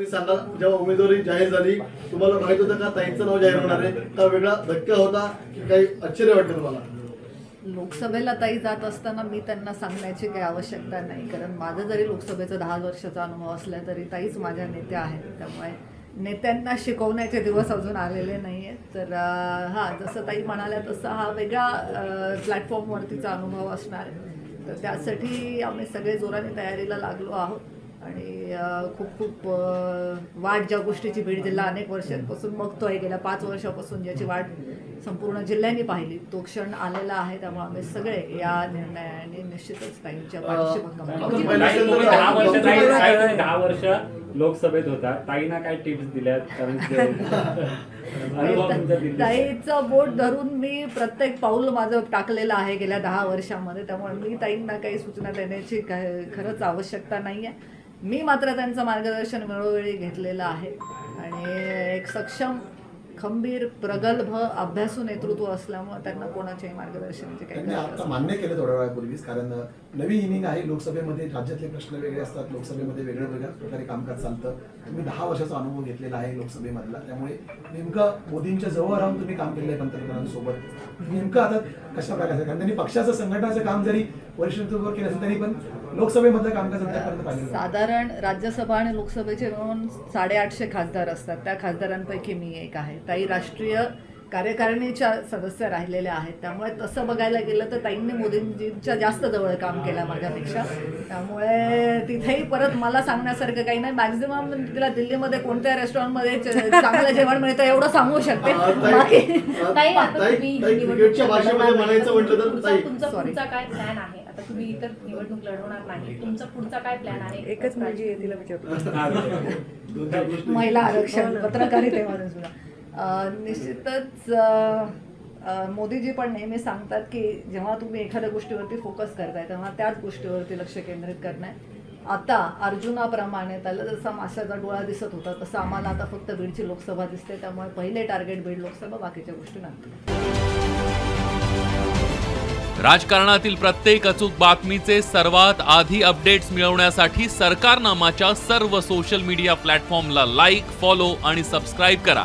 तुम्ही सांगा जेव्हा उमेदवारी जाहीर झाली तुम्हाला माहीत होतं का ताईंचं नाव जाहीर होणार आहे? का वेगळा धक्का होता? की काही आश्चर्य वाटतं तुम्हाला? लोकसभेला ताई जात असताना मी त्यांना सांगण्याची काही आवश्यकता नाही कारण माझं जरी लोकसभेचा दहा वर्षाचा अनुभव असला तरी ताईच माझ्या नेत्या आहेत. त्यामुळे नेत्यांना शिकवण्याचे दिवस अजून आलेले नाही आहेत तर हा हां जसं ताई म्हणाल्या तसं हा वेगळा प्लॅटफॉर्मवरतीचा अनुभव असणार तर त्यासाठी आम्ही सगळे जोराने तयारीला लागलो आहोत. आणि खूप खूप वाट ज्या गोष्टीची बीड जिल्हा अनेक वर्षांपासून बघतोय गेल्या पाच वर्षापासून ज्याची वाट संपूर्ण जिल्ह्यांनी पाहिली. तो क्षण आलेला आहे त्यामुळे आम्ही सगळे या निर्णयाने निश्चितच पहिल्यांदा- दहा वर्ष लोकसभेत होता. ताईना काय टिप्स दिल्यात? कारण. ताईचं बोट धरून मी प्रत्येक पाऊल माझं टाकलेलं आहे गेल्या दहा वर्षामध्ये. त्यामुळे मी ताईंना काही सूचना देण्याची खरंच आवश्यकता नाही आहे मी मात्र त्यांचं मार्गदर्शन वेळोवेळी घेतलेलं आहे. आणि एक सक्षम खंबीर प्रगल्भ अभ्यासू नेतृत्व असल्यामुळे त्यांना कोणाच्याही मार्गदर्शनाची काही आता. मान्य केलं थोड्या वेळापूर्वीच कारण नवी इनिंग आहे. लोकसभेमध्ये राज्यातले प्रश्न वेगळे असतात. लोकसभेमध्ये वेगळ्या वेगळ्या प्रकारे कामकाज चालतं. तुम्ही दहा वर्षाचा अनुभव घेतलेला आहे लोकसभेमधला. त्यामुळे नेमकं मोदींच्या जवळ राहून तुम्ही काम केलेलं आहे पंतप्रधानांसोबत. नेमकं आता कशा प्रकारे? कारण त्यांनी पक्षाचं संघटनाचं काम जरी वरिष्ठ नेतृत्वावर केलं असेल तरी पण लोकसभेमधलं कामकाज आतापर्यंत पाहिलं साधारण राज्यसभा आणि लोकसभेचे मिळून साडेआठशे खासदार असतात. त्या खासदारांपैकी मी एक आहे. ताई राष्ट्रीय कार्यकारिणीच्या सदस्य राहिलेल्या आहेत. त्यामुळे तसं बघायला गेलं तर ताईंनी मोदींजींच्या जास्त जवळ काम केलं माझ्यापेक्षा. त्यामुळे तिथेही परत मला सांगण्यासारखं काही नाही. मॅक्झिमम तिला दिल्लीमध्ये कोणत्या रेस्टॉरंटमध्ये चांगलं जेवण मिळतं एवढं सांगू शकते. तुमचा काय प्लॅन आहे? आता तुम्ही इतर निवडणूक लढवणार नाही. तुमचा पुढचा काय प्लॅन आहे? एकच आहे तिला विचारतो. महिला आरक्षण अं, निश्चितच मोदीजी पण नेहमी सांगतात की जेव्हा तुम्ही एखाद्या गोष्टीवरती फोकस करताय तेव्हा त्याच गोष्टीवरती लक्ष केंद्रित करणार आता अर्जुनाप्रमाणे त्याला जसा माशाचा डोळा दिसत होता तसं आम्हाला आता फक्त बीडची लोकसभा दिसते त्यामुळे पहिले टार्गेट बीड लोकसभा बाकीच्या गोष्टी नंतर. राजकारणातील प्रत्येक अचूक बातमीचे सर्वात आधी अपडेट्स मिळवण्यासाठी सरकारनामाच्या सर्व सोशल मीडिया प्लॅटफॉर्मला लाईक फॉलो आणि सबस्क्राईब करा.